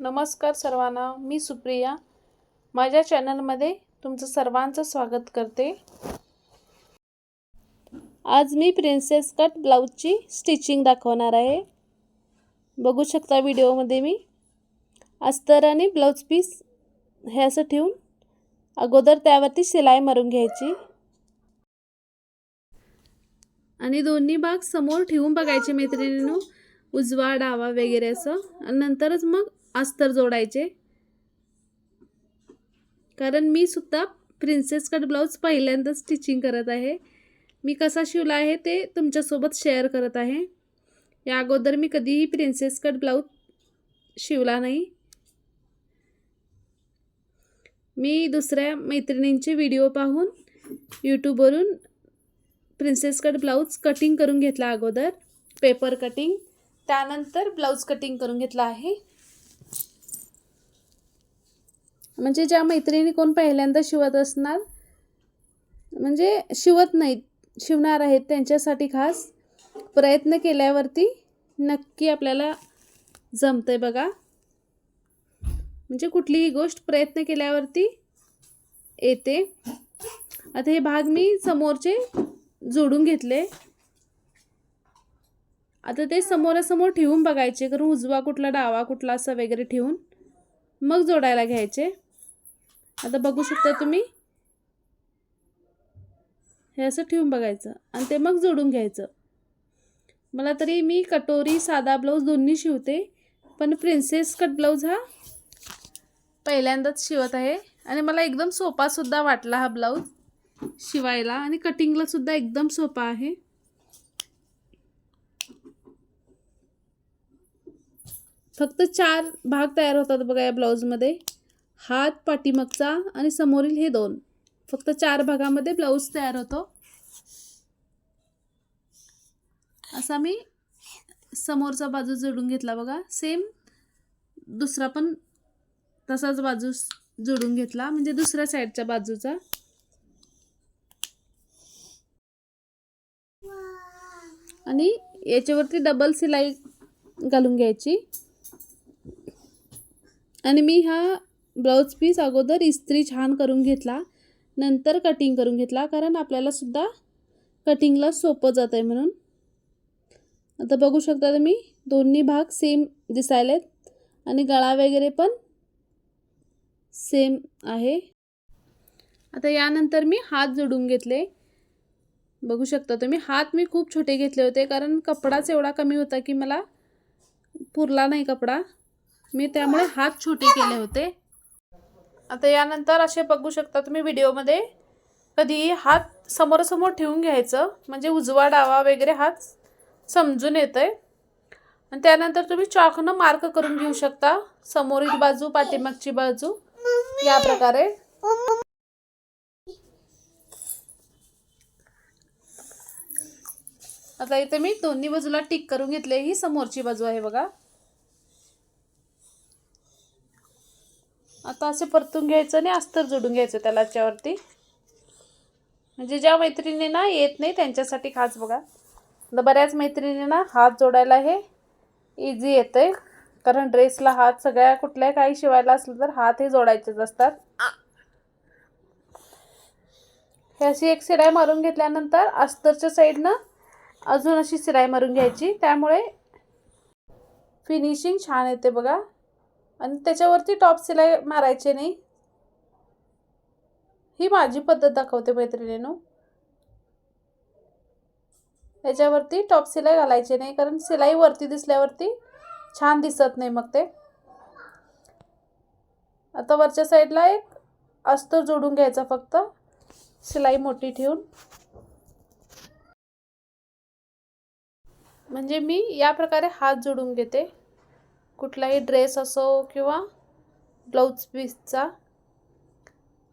नमस्कार सर्वांना मी सुप्रिया. माझ्या चॅनलमध्ये तुमचं सर्वांचं स्वागत करते. आज मी प्रिन्सेस कट ब्लाऊजची स्टिचिंग दाखवणार आहे. बघू शकता व्हिडिओमध्ये मी. अस्तर आणि ब्लाऊज पीस हे असं ठेवून अगोदर त्यावरती शिलाई मारून घ्यायची. आणि दोन्ही भाग समोर ठेवून बघायचे मैत्रिणींनो उजवा डावा वगैरे असं. आणि नंतरच मग अस्तर जोडायचे. कारण मी सुद्धा प्रिन्सेस कट ब्लाऊज पहिल्यांदा स्टिचिंग करत आहे. मी कसा शिवला आहे ते तुमच्यासोबत शेअर करत आहे. या अगोदर मी कधीही प्रिन्सेस कट ब्लाऊज शिवला नाही. मी दुसऱ्या मैत्रिणींचे व्हिडिओ पाहून यूट्यूबवरून प्रिन्सेस कट ब्लाऊज कटिंग करून घेतला अगोदर. पेपर कटिंग त्यानंतर ब्लाऊज कटिंग करून घेतला आहे. म्हणजे ज्या मैत्रिणी कोण पहिल्यांदा शिवत असणार म्हणजे शिवत नाहीत शिवणार आहेत त्यांच्यासाठी खास प्रयत्न केल्यावरती नक्की आपल्याला जमतं आहे बघा. म्हणजे कुठलीही गोष्ट प्रयत्न केल्यावरती येते. आता हे भाग मी समोरचे जोडून घेतले. आता ते समोरासमोर ठेवून बघायचे कारण उजवा कुठला डावा कुठला असं वगैरे ठेवून मग जोडायला घ्यायचे. आता बघू शकता तुम्ही? हे असं ठेवून बघायचं आणि ते मग जोडून घ्यायचं. मला तरी मी कटोरी साधा ब्लाऊज दोन्ही शिवते पण प्रिन्सेस कट ब्लाऊज हा पहिल्यांदाच शिवत आहे आणि मला एकदम सोपासुद्धा वाटला हा ब्लाऊज शिवायला आणि कटिंगलासुद्धा एकदम सोपा आहे. फक्त चार भाग तयार होतात बघा या ब्लाऊजमध्ये. हात पाठीमागचा आणि समोरील हे दोन. फक्त चार भागामध्ये ब्लाऊज तयार होतो. असा मी समोरचा बाजू जोडून घेतला बघा. सेम दुसरा पण तसाच बाजू जोडून घेतला. म्हणजे दुसऱ्या साईडच्या बाजूचा. आणि याच्यावरती डबल सिलाई घालून घ्यायची. आणि मी हा ब्लाऊज पीस अगोदर इस्त्री छान करून घेतला नंतर कटिंग करून घेतला कारण आपल्यालासुद्धा कटिंगला सोपं जात आहे म्हणून. आता बघू शकता तुम्ही दोन्ही भाग सेम दिसायलेत आणि गळा वगैरे पण सेम आहे. आता यानंतर मी हात जोडून घेतले. बघू शकता तुम्ही हात मी खूप छोटे घेतले होते कारण कपडाच एवढा कमी होता की मला पुरला नाही कपडा. मी त्यामुळे हात छोटे केले होते. आता यानंतर असे बघू शकता तुम्ही व्हिडिओमध्ये. कधी हात समोरासमोर ठेवून घ्यायचं म्हणजे उजवा डावा वगैरे हात समजून येतं आहे आणि त्यानंतर तुम्ही चॉकनं मार्क करून घेऊ शकता. समोरील बाजू पाठीमागची बाजू या प्रकारे. आता इथे मी दोन्ही बाजूला टिक करून घेतले ही समोरची बाजू आहे बघा. आता असे परतून घ्यायचं आणि अस्तर जोडून घ्यायचं त्याला याच्यावरती. म्हणजे ज्या मैत्रिणींना येत नाही त्यांच्यासाठी खास बघा. तर बऱ्याच मैत्रिणींना हात जोडायला हे इझी येतं आहे कारण ड्रेसला हात सगळ्या कुठल्या काही शिवायला असलं तर हात हे जोडायचेच असतात. हे अशी एक शिराई मारून घेतल्यानंतर अस्तरच्या साईडनं अजून अशी शिराई मारून घ्यायची. त्यामुळे फिनिशिंग छान येते बघा. आणि त्याच्यावरती टॉप सिलाई मारायचे नाही. ही माझी पद्धत दाखवते मैत्रिणीनो. याच्यावरती टॉप सिलाई घालायचे नाही कारण सिलाई वरती दिसल्यावरती छान दिसत नाही मग ते. आता वरच्या साईडला एक अस्तर जोडून घ्यायचा फक्त. सिलाई मोठी ठेवून. म्हणजे मी या प्रकारे हात जोडून घेते. कुठलाही ड्रेस असो किंवा ब्लाऊज पीसचा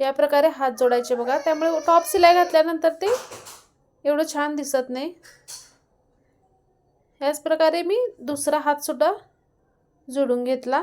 या प्रकारे हात जोडायचे बघा. त्यामुळे टॉप सिलाई घातल्यानंतर ते एवढं छान दिसत नाही. ह्याच प्रकारे मी दुसरा हातसुद्धा जोडून घेतला.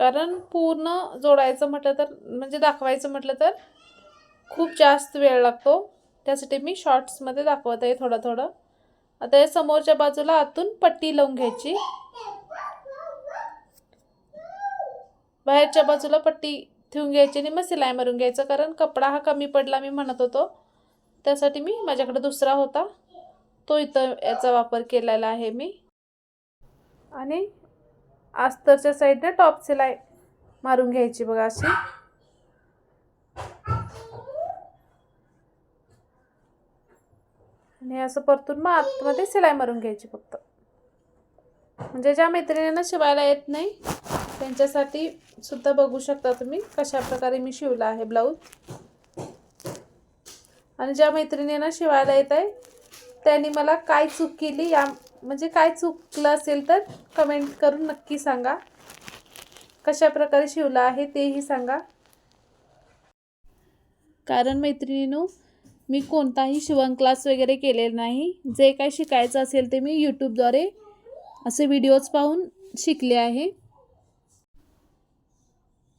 कारण पूर्ण जोडायचं म्हटलं तर म्हणजे दाखवायचं म्हटलं तर खूप जास्त वेळ लागतो. त्यासाठी मी शॉर्ट्समध्ये दाखवत आहे थोडं थोडं. आता या समोरच्या बाजूला आतून पट्टी लावून घ्यायची. बाहेरच्या बाजूला पट्टी ठेवून घ्यायची आणि मग सिलाई मारून घ्यायचं कारण कपडा हा कमी पडला मी म्हणत होतो. त्यासाठी मी माझ्याकडे दुसरा होता. तो इथं याचा वापर केलेला आहे मी. आणि अस्तरच्या साईडने टॉप सिलाई मारून घ्यायची बघा अशी. आणि असं परतून मग आतमध्ये सिलाई मारून घ्यायची फक्त. म्हणजे ज्या मैत्रिणींना शिवायला येत नाही त्यांच्यासाठी सुद्धा बघू शकता तुम्ही कशा प्रकारे मी शिवला आहे ब्लाऊज. आणि ज्या मैत्रिणींना शिवायला येत आहे त्यांनी मला काय चूक केली या म्हणजे काय चुकलं असेल तर कमेंट करून नक्की सांगा. कशा प्रकारे शिवलं आहे तेही सांगा. कारण मैत्रिणीनो मी कोणताही शिवण क्लास वगैरे केलेला नाही. जे काय शिकायचं असेल ते मी यूट्यूबद्वारे असे व्हिडिओज पाहून शिकले आहे.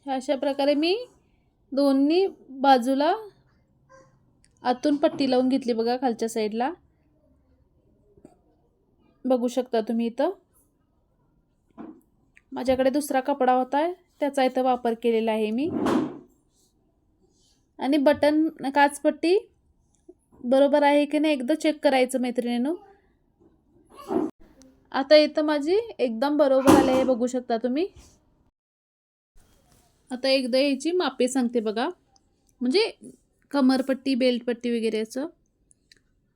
अशा प्रकारे मी दोन्ही बाजूला आतून पट्टी लावून घेतली बघा खालच्या साईडला बघू शकता तुम्ही इथं. माझ्याकडे दुसरा कपडा होता त्याचा इथं वापर केलेला आहे मी. आणि बटन काचपट्टी बरोबर आहे की नाही? एकदा चेक करायचं मैत्रिणीनं. आता इथं माझी एकदम बरोबर आले आहे बघू शकता तुम्ही. आता एकदा याची मापे सांगते बघा. म्हणजे कमरपट्टी बेल्टपट्टी वगैरे याचं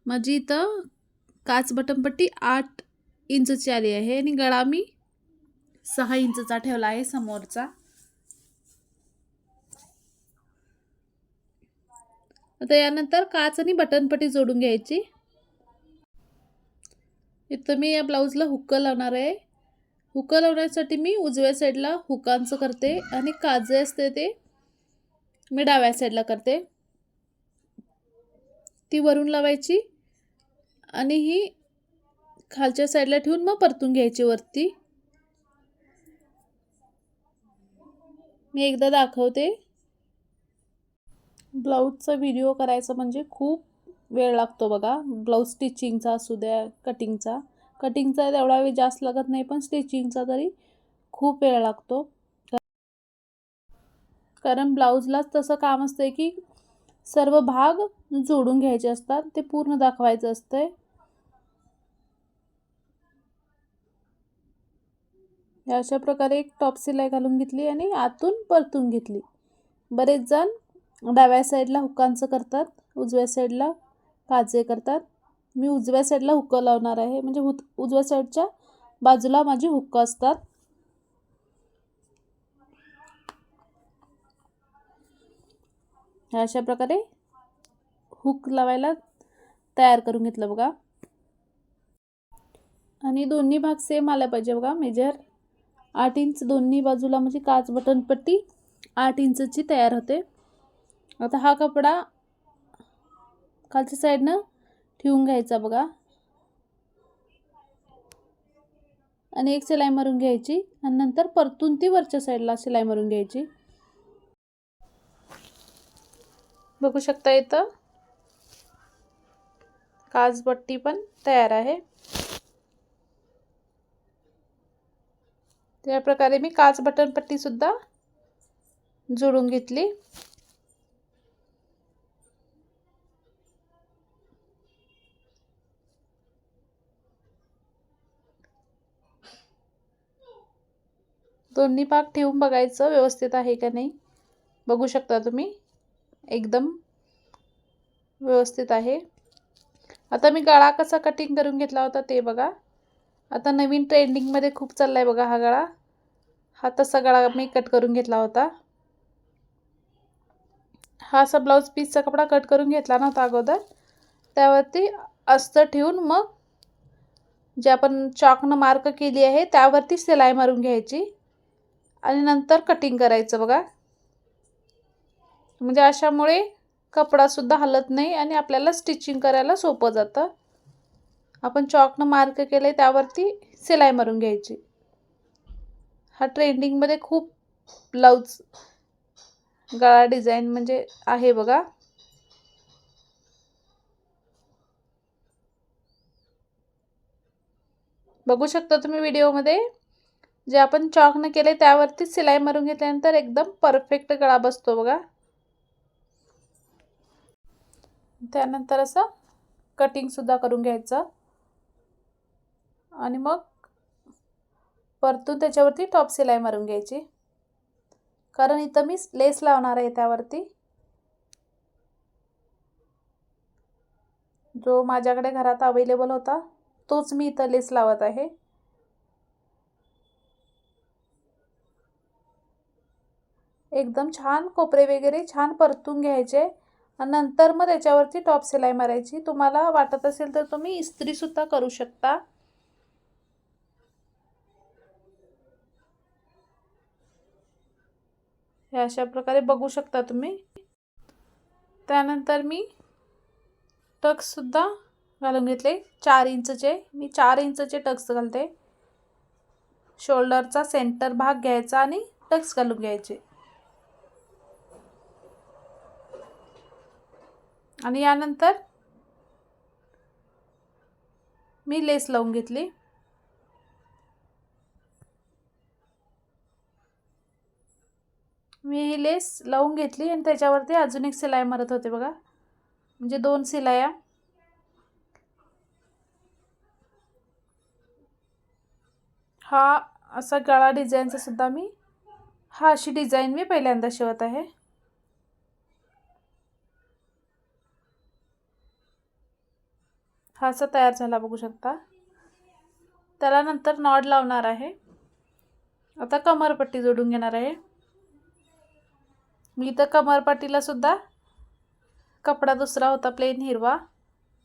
माझी इथं काच बटनपट्टी आठ इंचची आली आहे आणि गळा मी सहा इंचचा ठेवला आहे समोरचा. आता यानंतर काच आणि बटनपट्टी जोडून घ्यायची. इथं मी या ब्लाऊजला हुक्कं लावणार आहे. हुक्क लावण्यासाठी मी उजव्या साईडला हुकांचं करते आणि काजे असते ते मी डाव्या साईडला करते. ती वरून लावायची आणि ही खालच्या साईडला ठेवून मग परतून घ्यायची वरती. मी एकदा दाखवते. ब्लाऊजचा व्हिडिओ करायचा म्हणजे खूप वेळ लागतो बघा. ब्लाऊज स्टिचिंगचा असू द्या कटिंगचा. कटिंगचा तेवढा वेळ जास्त लागत नाही पण स्टिचिंगचा तरी खूप वेळ लागतो. कारण ब्लाऊजलाच तसं काम असतं की सर्व भाग जोडून घ्यायचे असतात ते पूर्ण दाखवायचं असतंय. अशा प्रकारे एक टॉप सिलाई घालून घेतली आणि आतून परतून घेतली. बरेच जण डाव्या साईडला हुकांचं करतात उजव्या साईडला काजे करतात. मी उजव्या साईडला हुक्कं लावणार आहे म्हणजे हु उजव्या साईडच्या बाजूला माझी हुक्कं असतात. अशा प्रकारे हुक लावायला तयार करून घेतलं बघा. आणि दोन्ही भाग सेम आला पाहिजे बघा मेजर आठ इंच दोन्ही बाजूला म्हणजे काच बटन पट्टी आठ इंचची तयार होते. आता हा कपडा खालच्या साईडनं ठेवून घ्यायचा बघा. आणि एक सिलाई मारून घ्यायची आणि नंतर परतून ती वरच्या साईडला सिलाई मारून घ्यायची. बघू शकता इथं काचपट्टी पण तयार आहे. त्या प्रकारे मी काच बटन पट्टी सुद्धा जोडून घेतली. दोन्ही पाक ठेवून बघायचं व्यवस्थित आहे का नाही. बघू शकता तुम्ही. एकदम व्यवस्थित आहे. आता मी गळा कसा कटिंग करून घेतला होता ते बघा. आता नवीन ट्रेंडिंगमध्ये खूप चालला आहे बघा हा गळा. हा तसा गळा मी कट करून घेतला होता. हा असा ब्लाऊज पीसचा कपडा कट करून घेतला नव्हता अगोदर. त्यावरती अस्तर ठेवून मग जे आपण चॉकनं मार्क केली आहे त्यावरती सिलाई मारून घ्यायची. आणि नंतर कटिंग करायचं बघा. म्हणजे अशामुळे कपडासुद्धा हलत नाही आणि आपल्याला स्टिचिंग करायला सोपं जातं. आपण चॉकनं मार्क केलं आहे त्यावरती सिलाई मारून घ्यायची. हा ट्रेंडिंगमध्ये खूप ब्लाऊज गळा डिझाईन म्हणजे आहे बघा. बघू शकता तुम्ही व्हिडिओमध्ये जे आपण चॉकनं केले त्यावरती सिलाई मारून घेतल्यानंतर एकदम परफेक्ट गळा बसतो बघा. त्यानंतर असं कटिंगसुद्धा करून घ्यायचं. आणि मग परतून त्याच्यावरती टॉप सिलाई मारून घ्यायची. कारण इथं मी लेस लावणार आहे त्यावरती. जो माझ्याकडे घरात अवेलेबल होता तोच मी इथं लेस लावत आहे. एकदम छान कोपरे वगैरे छान परतून घ्यायचे. नंतर मग त्याच्यावरती टॉप सिलाई मारायची. तुम्हाला वाटत असेल तर तुम्ही इस्त्रीसुद्धा करू शकता. हे अशा प्रकारे बघू शकता तुम्ही. त्यानंतर मी टक्ससुद्धा घालून घेतले. चार इंचचे. मी चार इंचचे टक्स घालते. शोल्डरचा सेंटर भाग घ्यायचा आणि टक्स घालून घ्यायचे. आणि यानंतर मी लेस लावून घेतली. मी ही लेस लावून घेतली आणि त्याच्यावरती अजून एक सिलाई मारत होते बघा. म्हणजे दोन सिलाया. हा असा गळा डिझाईनचा सुद्धा मी हा अशी डिझाईन मी पहिल्यांदा शिवत आहे. हा असा तयार झाला बघू शकता. त्याला नंतर नॉड लावणार आहे. आता कमरपट्टी जोडून घेणार आहे. मी तर कमरपट्टीला सुद्धा कपडा दुसरा होता प्लेन हिरवा.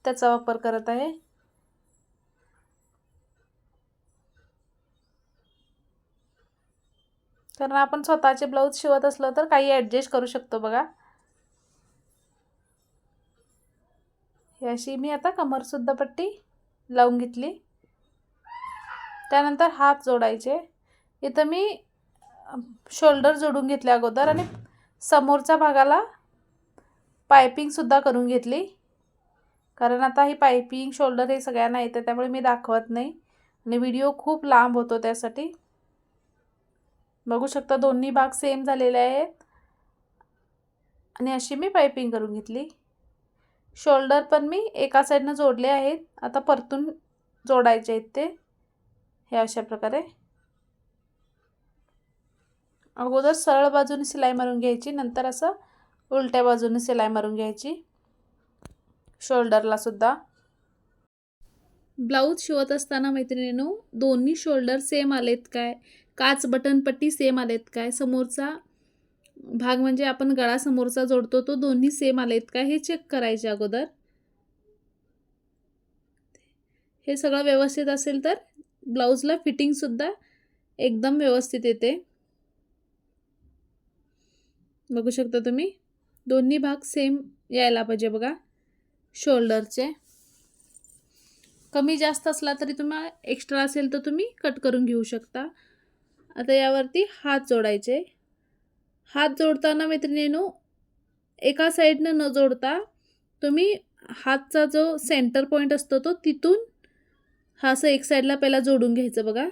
त्याचा वापर करत आहे. कारण आपण स्वतःचे ब्लाऊज शिवत असलो तर काही ॲडजस्ट करू शकतो बघा. ही अशी मी आता कमरसुद्धा पट्टी लावून घेतली. त्यानंतर हात जोडायचे. इथं मी शोल्डर जोडून घेतले अगोदर आणि समोरच्या भागाला पायपिंगसुद्धा करून घेतली. कारण आता ही पायपिंग शोल्डर हे सगळ्यांना येतं त्यामुळे मी दाखवत नाही. आणि व्हिडिओ खूप लांब होतो त्यासाठी. बघू शकता दोन्ही भाग सेम झालेले आहेत. आणि अशी मी पायपिंग करून घेतली. शोल्डर पण मी एका साईडनं जोडले आहेत. आता परतून जोडायचे आहेत ते. हे अशा प्रकारे. अगोदर सरळ बाजूने सिलाई मारून घ्यायची नंतर असं उलट्या बाजूने सिलाई मारून घ्यायची. शोल्डरला सुद्धा. ब्लाऊज शिवत असताना मैत्रिणीनो दोन्ही शोल्डर सेम आलेत काय? काच बटनपट्टी सेम आलेत काय? समोरचा भाग म्हणजे आपण गळा समोरचा जोडतो तो दोन्ही सेम आलेत का हे चेक करायचे अगोदर. हे सगळं व्यवस्थित असेल तर ब्लाऊजला फिटिंगसुद्धा एकदम व्यवस्थित येते. बघू शकता तुम्ही? दोन्ही भाग सेम यायला पाहिजे बघा. शोल्डरचे कमी जास्त असला तरी तुम्हाला एक्स्ट्रा असेल तर तुम्ही कट करून घेऊ शकता. आता यावरती हात जोडायचे. हात जोडताना मैत्रिणीनो एका साईडनं न जोडता तुम्ही हातचा जो सेंटर पॉईंट असतो तो तिथून हा असं एक साईडला पहिला जोडून घ्यायचं बघा.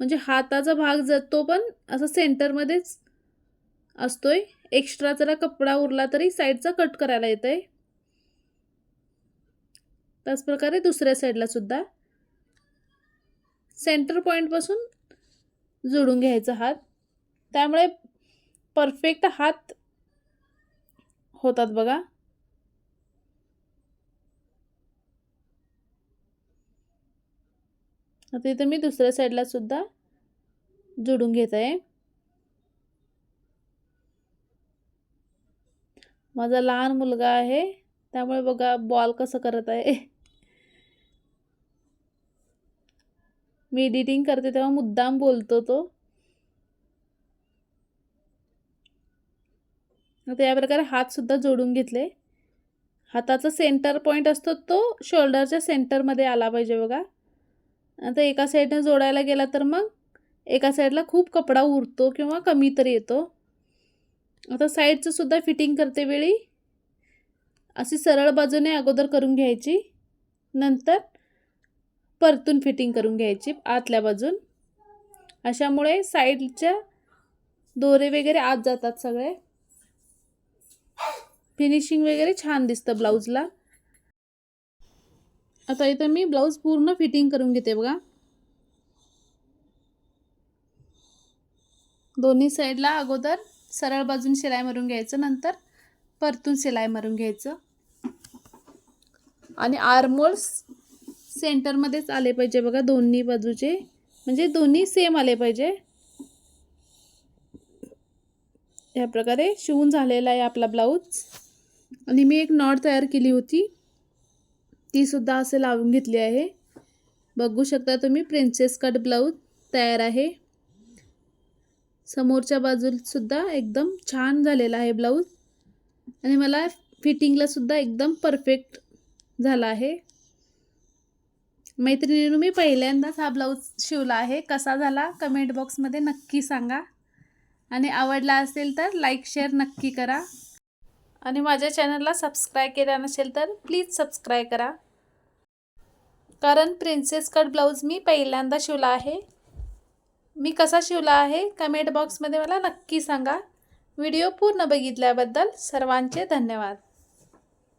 म्हणजे हाताचा भाग जर तो पण असं सेंटरमध्येच असतोय. एक्स्ट्रा जरा कपडा उरला तरी साईडचा कट करायला येतं आहे त्याचप्रकारे दुसऱ्या साईडला सुद्धा. सेंटर पॉईंटपासून जोडून घ्यायचा हात. त्यामुळे परफेक्ट हात होतात बघा. आता इथं मी दुसऱ्या साईडला सुद्धा जोडून घेत. आहे माझा लहान मुलगा आहे त्यामुळे बघा बॉल कसं करत आहे. मी एडिटिंग करते तेव्हा मुद्दाम बोलतो तो. आता या प्रकारे हातसुद्धा जोडून घेतले. हाताचा सेंटर पॉईंट असतो तो शोल्डरच्या सेंटरमध्ये आला पाहिजे बघा. आता एका साईडनं जोडायला गेला तर मग एका साईडला खूप कपडा उरतो किंवा कमी तरी येतो. आता साईडचं सुद्धा फिटिंग करते वेळी. अशी सरळ बाजूने अगोदर करून घ्यायची. नंतर परतून फिटिंग करून घ्यायची आतल्या बाजून. अशामुळे साईडच्या दोरे वगैरे आत जातात सगळे. फिनिशिंग वगैरे छान दिसतं ब्लाऊजला. आता इथं मी ब्लाऊज पूर्ण फिटिंग करून घेते बघा. दोन्ही साईडला अगोदर सरळ बाजून शिलाई मारून घ्यायचं नंतर परतून शिलाई मारून घ्यायचं. आणि आरमोल्स सेंटरमध्येच आले पाहिजे बघा दोन्ही बाजूचे. म्हणजे दोन्ही सेम आले पाहिजे. ह्या प्रकारे शिवून झालेला आहे आपला ब्लाऊज. आणि मी एक नॉट तयार केली होती. ती सुद्धा असे लावून घेतली आहे. बघू शकता तुम्ही प्रिन्सेस कट ब्लाऊज तयार आहे. समोरच्या बाजूलासुद्धा एकदम छान झालेला आहे ब्लाऊज. आणि मला फिटिंगलासुद्धा एकदम परफेक्ट झाला आहे. मैत्रिणीनं मी पहिल्यांदाच हा ब्लाऊज शिवला आहे. कसा झाला? कमेंट बॉक्समध्ये नक्की सांगा. आणि आवडला असेल तर लाईक शेअर नक्की करा. आणि माझ्या चॅनलला सबस्क्राईब केला नसेल तर प्लीज सबस्क्राईब करा. कारण प्रिन्सेस कट ब्लाऊज मी पहिल्यांदा शिवला आहे. मी कसा शिवला आहे? कमेंट बॉक्समध्ये मला नक्की सांगा. व्हिडिओ पूर्ण बघितल्याबद्दल सर्वांचे धन्यवाद.